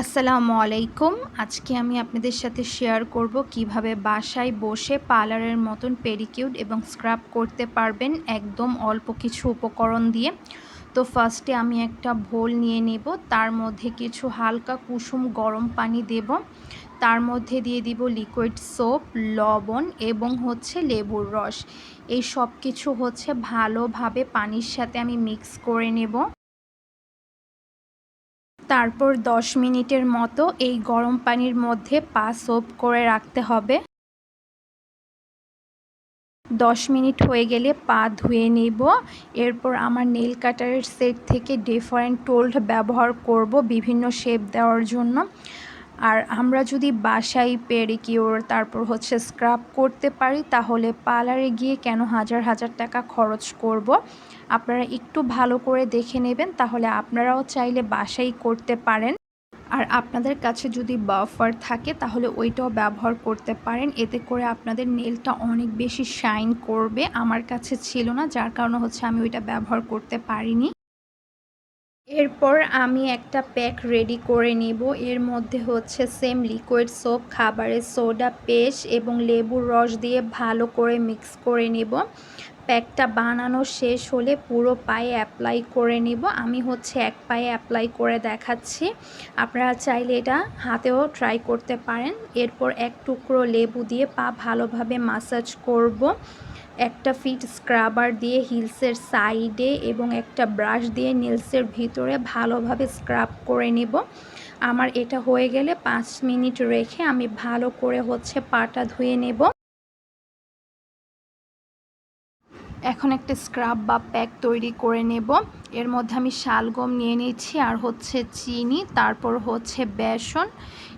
আসসালামু আলাইকুম। আজকে আমি আপনাদের সাথে শেয়ার করব কীভাবে বাসায় বসে পার্লারের মতন পেডিকিউড এবং স্ক্রাব করতে পারবেন একদম অল্প কিছু উপকরণ দিয়ে। তো ফার্স্টে আমি একটা ভোল নিয়ে নেব, তার মধ্যে কিছু হালকা কুসুম গরম পানি দেব। তার মধ্যে দিয়ে দিব লিকুইড সোপ লবণ এবং হচ্ছে লেবুর রস। এই সব কিছু হচ্ছে ভালোভাবে পানির সাথে আমি মিক্স করে নেব। তারপর 10 মিনিটের মতো এই গরম পানির মধ্যে পা সোপ করে রাখতে হবে। 10 মিনিট হয়ে গেলে পা ধুয়ে নেব। এরপর আমার নেল কাটারের সেট থেকে ডিফারেন্ট টোল্ড ব্যবহার করব বিভিন্ন শেপ দেওয়ার জন্য। আর আমরা যদি বাসায় পেরিকিওর তারপর হচ্ছে স্ক্রাব করতে পারি, তাহলে পার্লারে গিয়ে কেন হাজার হাজার টাকা খরচ করব। আপনারা একটু ভালো করে দেখে নেবেন, তাহলে আপনারাও চাইলে বাসাই করতে পারেন। আর আপনাদের কাছে যদি বাফার থাকে, তাহলে ওইটাও ব্যবহার করতে পারেন। এতে করে আপনাদের নেলটা অনেক বেশি শাইন করবে। আমার কাছে ছিল না, যার কারণে হচ্ছে আমি ওইটা ব্যবহার করতে পারিনি। এরপর আমি একটা প্যাক রেডি করে নিব। এর মধ্যে হচ্ছে সেম লিকুইড সোপ খাবারের সোডা পেস্ট এবং লেবুর রস দিয়ে ভালো করে মিক্স করে নিব। প্যাকটা বানানো শেষ হলে পুরো পায়ে অ্যাপ্লাই করে নিব। আমি হচ্ছে এক পায়ে অ্যাপ্লাই করে দেখাচ্ছি। আপনারা চাইলে এটা হাতেও ট্রাই করতে পারেন। এরপর এক টুকরো লেবু দিয়ে পা ভালোভাবে মাসাজ করব। একটা ফিট স্ক্রাবার দিয়ে হিলসের সাইডে এবং একটা ব্রাশ দিয়ে নেলসের ভিতরে ভালোভাবে স্ক্রাব করে নেব। আমার এটা হয়ে গেলে পাঁচ মিনিট রেখে আমি ভালো করে হচ্ছে পাটা ধুয়ে নেব। এখন একটা স্ক্রাব বা প্যাক তৈরি করে নেব। এর মধ্যে আমি শালগম নিয়ে নিচ্ছি আর হচ্ছে চিনি, তারপর হচ্ছে বেসন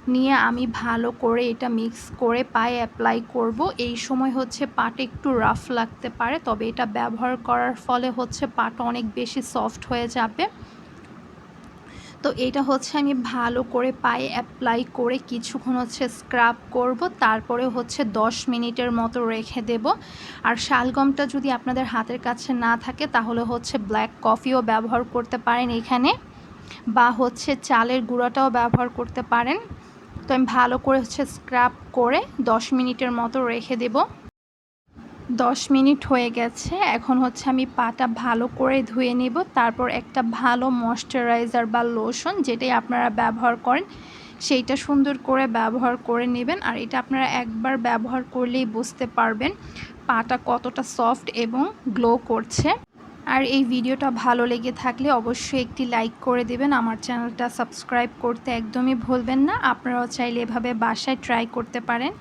নিয়ে আমি ভালো করে এটা মিক্স করে পায়ে অ্যাপ্লাই করব। এই সময় হচ্ছে পাটা একটু রাফ লাগতে পারে, তবে এটা ব্যবহার করার ফলে হচ্ছে পাট অনেক বেশি সফট হয়ে যাবে। তো এটা হচ্ছে আমি ভালো করে পায়ে অ্যাপ্লাই করে কিছুক্ষণ হচ্ছে স্ক্রাব করব, তারপরে হচ্ছে 10 মিনিটের মতো রেখে দেব। আর শালগমটা যদি আপনাদের হাতের কাছে না থাকে, তাহলে হচ্ছে ব্ল্যাক কফিও ব্যবহার করতে পারেন এখানে, বা হচ্ছে চালের গুঁড়াটাও ব্যবহার করতে পারেন। তো আমি ভালো করে হচ্ছে স্ক্রাব করে 10 মিনিটের মতো রেখে দেবো। দশ মিনিট হয়ে গেছে। এখন হচ্ছে আমি পাটা ভালো করে ধুয়ে নেব। তারপর একটা ভালো ময়শ্চারাইজার বা লোশন যেটাই আপনারা ব্যবহার করেন, সেইটা সুন্দর করে ব্যবহার করে নেবেন। আর এটা আপনারা একবার ব্যবহার করলেই বুঝতে পারবেন পাটা কতটা সফট এবং গ্লো করছে। আর এই ভিডিওটা ভালো লেগে থাকলে অবশ্যই একটি লাইক করে দেবেন। আমার চ্যানেলটা সাবস্ক্রাইব করতে একদমই ভুলবেন না। আপনারাও চাইলে এভাবে বাসায় ট্রাই করতে পারেন।